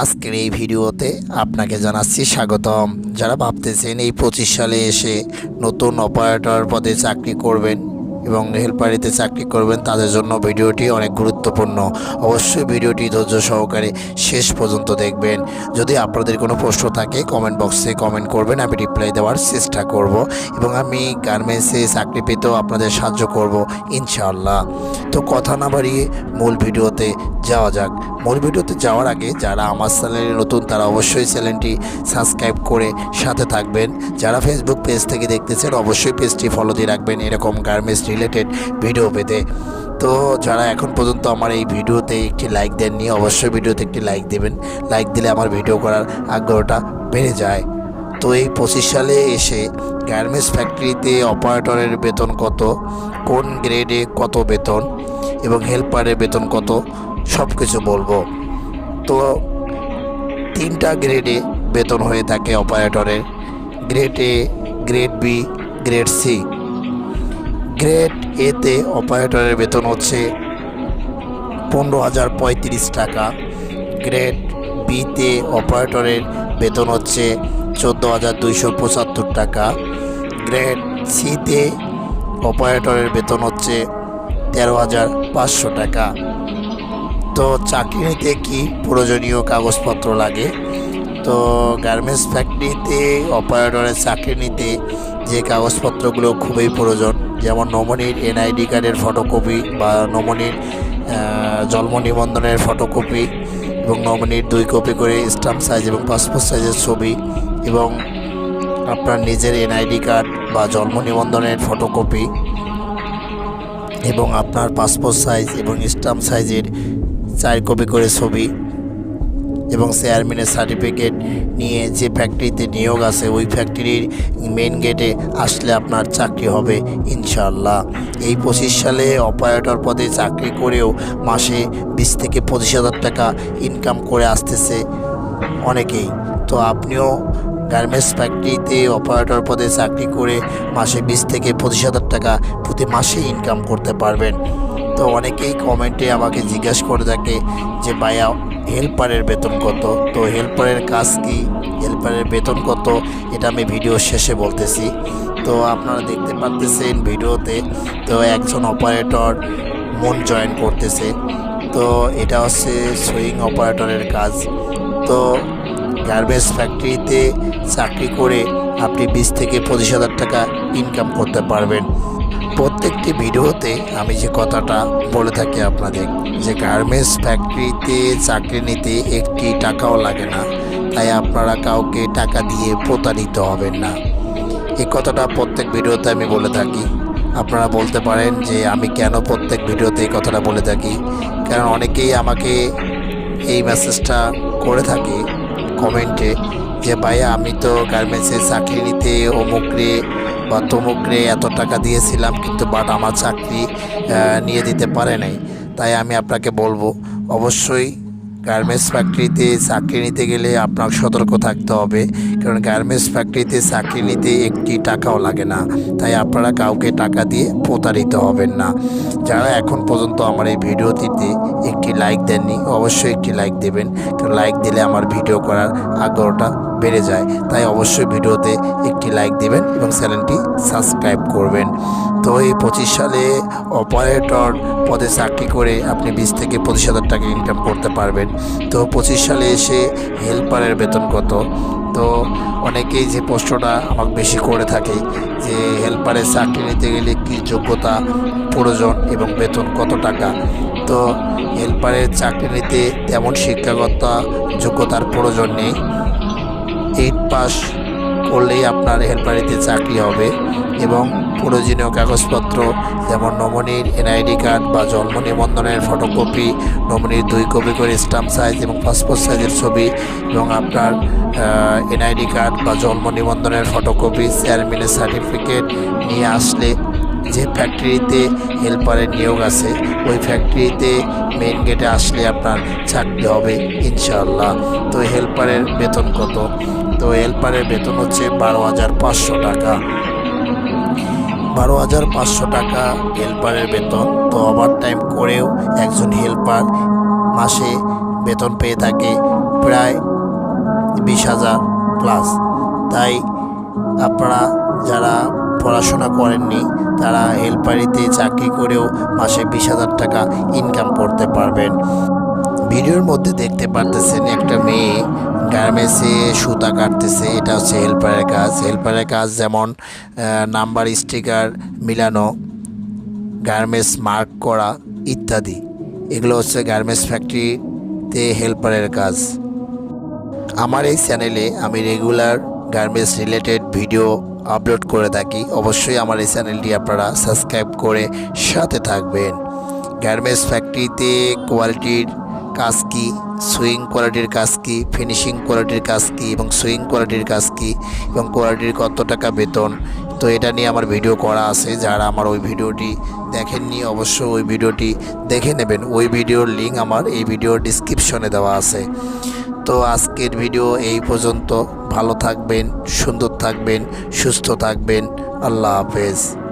আজকের এই ভিডিওতে আপনাকে জানাচ্ছি স্বাগতম। যারা ভাবতেছেন এই পঁচিশ সালে এসে নতুন অপারেটর পদে চাকরি করবেন এবং হেল্পারিতে চাকরি করবেন, তাদের জন্য ভিডিওটি অনেক গুরুত্বপূর্ণ। অবশ্যই ভিডিওটি ধৈর্য সহকারে শেষ পর্যন্ত দেখবেন। যদি আপনাদের কোনো প্রশ্ন থাকে কমেন্ট বক্সে কমেন্ট করবেন, আমি রিপ্লাই দেওয়ার চেষ্টা করব এবং আমি গার্মেন্টসে চাকরি পেতেও আপনাদের সাহায্য করব, ইনশাআল্লাহ। তো কথা না বাড়িয়ে মূল ভিডিওতে যাওয়া যাক। মূল ভিডিওতে যাওয়ার আগে যারা আমার চ্যানেলে নতুন, তারা অবশ্যই চ্যানেলটি সাবস্ক্রাইব করে সাথে থাকবেন। যারা ফেসবুক পেজ থেকে দেখতেছেন, অবশ্যই পেজটি ফলো দিয়ে রাখবেন, এরকম গার্মেন্টস রিলেটেড ভিডিও পেতে। তো যারা এখন পর্যন্ত আমার এই ভিডিওতে একটি লাইক দেননি, অবশ্যই ভিডিওতে একটি লাইক দেবেন। লাইক দিলে আমার ভিডিও করার আগ্রহটা বেড়ে যায়। তো এই পঁচিশ সালে এসে গার্মেন্টস ফ্যাক্টরিতে অপারেটরের বেতন কত, কোন গ্রেডে কত বেতন এবং হেল্পারের বেতন কত সব কিছু বলব। তো তিনটা গ্রেডে বেতন হয়ে থাকে অপারেটরের grade A grade B grade C grade এতে অপারেটরের বেতন হচ্ছে পনেরো হাজার পঁয়ত্রিশ টাকা। গ্রেড বিতে অপারেটরের বেতন হচ্ছে চোদ্দ হাজার দুইশো পঁচাত্তর টাকা। গ্রেড সিতে অপারেটরের বেতন হচ্ছে তেরো হাজার পাঁচশো টাকা। তো চাকরি নিতে কি প্রয়োজনীয় কাগজপত্র লাগে? তো গার্মেন্টস ফ্যাক্টরিতে অপারেটরের চাকরি নিতে যে কাগজপত্রগুলো খুবই প্রয়োজন যেমন নমনির এনআইডি কার্ডের ফটোকপি বা নমনির জন্ম নিবন্ধনের ফটোকপি এবং নমনির দুই কপি করে স্টাম্প সাইজ এবং পাসপোর্ট সাইজের ছবি এবং আপনার নিজের এনআইডি কার্ড বা জন্ম নিবন্ধনের ফটোকপি এবং আপনার পাসপোর্ট সাইজ এবং স্টাম্প সাইজের চার কপি করে ছবি। এবং চেয়ারম্যানের সার্টিফিকেট নিয়ে যে ফ্যাক্টরিতে নিয়োগ আছে, ওই ফ্যাক্টরির মেন গেটে আসলে আপনার চাকরি হবে ইনশাল্লাহ এই পঁচিশ সালে অপারেটর পদে চাকরি করেও মাসে বিশ থেকে পঁচিশ হাজার টাকা ইনকাম করে আসতেছে অনেকেই। তো আপনিও গার্মেন্টস ফ্যাক্টরিতে অপারেটর পদে চাকরি করে মাসে বিশ থেকে পঁচিশ হাজার টাকা প্রতি মাসে ইনকাম করতে পারবেন। তো অনেকেই কমেন্টে আমাকে জিজ্ঞাসা করে থাকে যে, ভাইয়া হেল্পারের বেতন কত? তো হেল্পারের কাজ কি? হেল্পারের বেতন কত? এটা আমি ভিডিও শেষে বলতেছি। তো আপনারা দেখতে পারতেছেন ভিডিওতে, তো একজন অপারেটর মন জয়েন করতেছে। তো এটা হচ্ছে সুইং অপারেটরের কাজ। তো গার্বেজ ফ্যাক্টরিতে চাকরি করে আপনি বিশ থেকে পঁচিশ হাজার টাকা ইনকাম করতে পারবেন। প্রত্যেকটি ভিডিওতে আমি যে কথাটা বলে থাকি আপনাদের, যে গার্মেন্টস ফ্যাক্টরিতে চাকরি নিতে একটি টাকাও লাগে না, তাই আপনারা কাউকে টাকা দিয়ে প্রতারিত হবেন না। এই কথাটা প্রত্যেক ভিডিওতে আমি বলে থাকি। আপনারা বলতে পারেন যে আমি কেন প্রত্যেক ভিডিওতে এই কথাটা বলে থাকি? কারণ অনেকেই আমাকে এই মেসেজটা করে থাকে কমেন্টে যে, ভাইয়া, আমি তো গার্মেন্টসে চাকরি নিতে অমুক রে বা তমুকরে এত টাকা দিয়েছিলাম, কিন্তু বাট আমার চাকরি নিয়ে দিতে পারে নাই। তাই আমি আপনাকে বলব, অবশ্যই গার্মেন্টস ফ্যাক্টরিতে চাকরি নিতে গেলে আপনার সতর্ক থাকতে হবে। কারণ গার্মেন্টস ফ্যাক্টরিতে চাকরি নিতে একটি টাকাও লাগে না। তাই আপনারা কাউকে টাকা দিয়ে প্রতারিত হবেন না। যারা এখন পর্যন্ত আমার এই ভিডিওটিতে একটি লাইক দেননি, অবশ্যই একটি লাইক দেবেন। কারণ লাইক দিলে আমার ভিডিও করার আগ্রহটা বেড়ে যায়। তাই অবশ্যই ভিডিওতে একটি লাইক দেবেন এবং চ্যানেলটি সাবস্ক্রাইব করবেন। তো এই পঁচিশ সালে অপারেটর পদে চাকরি করে আপনি বিশ থেকে পঁচিশ হাজার টাকা ইনকাম করতে পারবেন। তো পঁচিশ সালে এসে হেল্পারের বেতন কত? তো অনেকেই যে প্রশ্নটা আমার বেশি করে থাকে যে হেল্পারের চাকরি নিতে গেলে কী যোগ্যতা প্রয়োজন এবং বেতন কত টাকা? তো হেল্পারের চাকরি নিতে তেমন শিক্ষাগত যোগ্যতার প্রয়োজন নেই। এইট পাস করলেই আপনার হেল্পারিতে চাকরি হবে এবং প্রয়োজনীয় কাগজপত্র যেমন নমনির এনআইডি কার্ড বা জন্ম নিবন্ধনের ফটোকপি, নমনির দুই কপি করে স্টাম্প সাইজ এবং পাসপোর্ট সাইজের ছবি এবং আপনার এনআইডি কার্ড বা জন্ম নিবন্ধনের ফটোকপি, চেয়ারম্যানের সার্টিফিকেট নিয়ে আসলে যে ফ্যাক্টরিতে হেল্পারের নিয়োগ আছে, ওই ফ্যাক্টরিতে মেন গেটে আসলে আপনার চাকরি হবে ইনশাল্লাহ তো হেল্পারের বেতন কত? তো হেল্পারের বেতন হচ্ছে বারো হাজার পাঁচশো টাকা। বারো হাজার পাঁচশো টাকা হেল্পারের বেতন। তো ওভার টাইম করেও একজন হেল্পার মাসে বেতন পেয়ে থাকে প্রায় বিশ হাজার প্লাস তাই আপনারা যারা পড়াশোনা করেননি। তারা হেল্পারিতে চাকরি করেও মাসে বিশ হাজার টাকা ইনকাম করতে পারবেন। ভিডিওর মধ্যে দেখতে পারতেছেন একটা মেয়ে গার্মেন্টসে সুতা কাটতেছে। এটা হচ্ছে হেল্পারের কাজ। হেল্পারের কাজ যেমন নাম্বার স্টিকার, মিলানো, গার্মেন্টস মার্ক করা ইত্যাদি। এগুলো হচ্ছে গার্মেন্টস ফ্যাক্টরিতে হেল্পারের কাজ। আমার এই চ্যানেলে আমি regular garments related video upload করে থাকি। অবশ্যই আমার এই চ্যানেলটি আপনারা সাবস্ক্রাইব করে সাথে থাকবেন। গার্মেন্টস ফ্যাক্টরিতে কোয়ালিটির কাজ কী? সুইং কোয়ালিটির কাজ কী? ফিনিশিং কোয়ালিটির কাজ কী? এবং সুইং কোয়ালিটির কাজ কী? এবং কোয়ালিটির কত টাকা বেতন? তো এটা নিয়ে আমার ভিডিও করা আছে। যারা আমার ওই ভিডিওটি দেখেননি, অবশ্যই ওই ভিডিওটি দেখে নেবেন। ওই ভিডিওর লিঙ্ক আমার এই ভিডিওর ডিসক্রিপশনে দেওয়া আছে। তো আজকের ভিডিও এই পর্যন্ত। ভালো থাকবেন সুন্দর থাকবেন সুস্থ থাকবেন। আল্লাহ হাফেজ।